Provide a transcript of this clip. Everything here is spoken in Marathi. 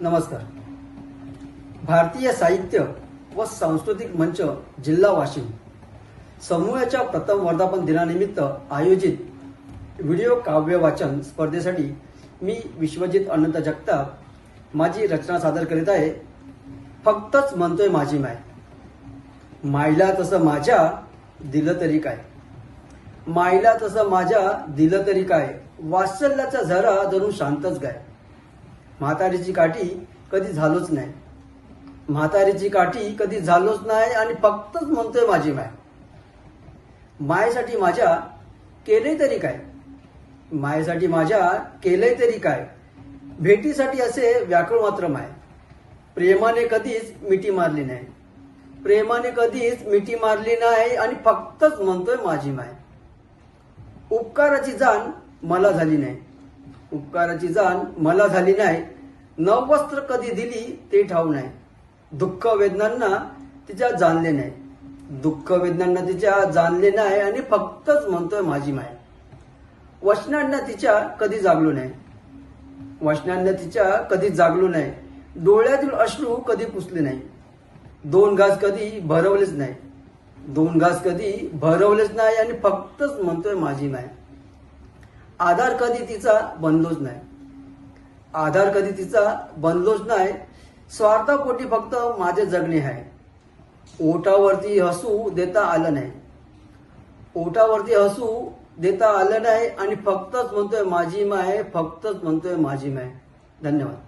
नमस्कार. भारतीय साहित्य व सांस्कृतिक मंच जिल्हा वाशिम. समूहाच्या प्रथम वर्धापन दिनानिमित्त आयोजित व्हिडिओ काव्य वाचन स्पर्धेसाठी मी विश्वजित अनंत जगताप माझी रचना सादर करीत आहे. फक्तच म्हणतोय माझी माय. मायला तसं माझ्या दिलं तरी काय? मायला तसं माझ्या दिलं तरी काय? वात्सल्याचा झरा जणू शांतच गाय. म्हातारीची काठी कधी झालोच नाही. म्हातारीची काठी कधी झालोच नाही आणि फक्तच म्हणतोय माझी माय. मायसाठी माझ्या केले तरी काय? मायसाठी माझ्या केले तरी काय? भेटीसाठी असे व्याकुळ मात्र माय. प्रेमाने कधीच मिठी मारली नाही. प्रेमाने कधीच मिठी मारली नाही आणि फक्तच म्हणतोय माझी माय. उपकाराची जाण मला झाली नाही. उपकाराची जाण मला झाली नाही. नववस्त्र कधी दिली ते ठाऊ नाही. दुःख वेदनांना तिच्या जाणले नाही. दुःख वेदनांना तिच्या जाणले नाही आणि फक्तच म्हणतोय माझी माय. वचनांना तिच्या कधी जागलो नाही. वचनांना तिच्या कधी जागलो नाही. डोळ्यातील अश्रू कधी पुसले नाही. दोन घास कधी भरवलेच नाही. दोन घास कधी भरवलेच नाही आणि फक्तच म्हणतोय माझी माय. आधार कधी तिचा बनलोच नाही. आधार कधी तिचा बनलोच नाही. स्वार्थापोटी फक्त माझे जगणे आहे. ओठावरती हसू देता आलं नाही. ओठावरती हसू देता आलं नाही आणि फक्तच म्हणतोय माझी माय फक्तच म्हणतोय माझी माय. धन्यवाद.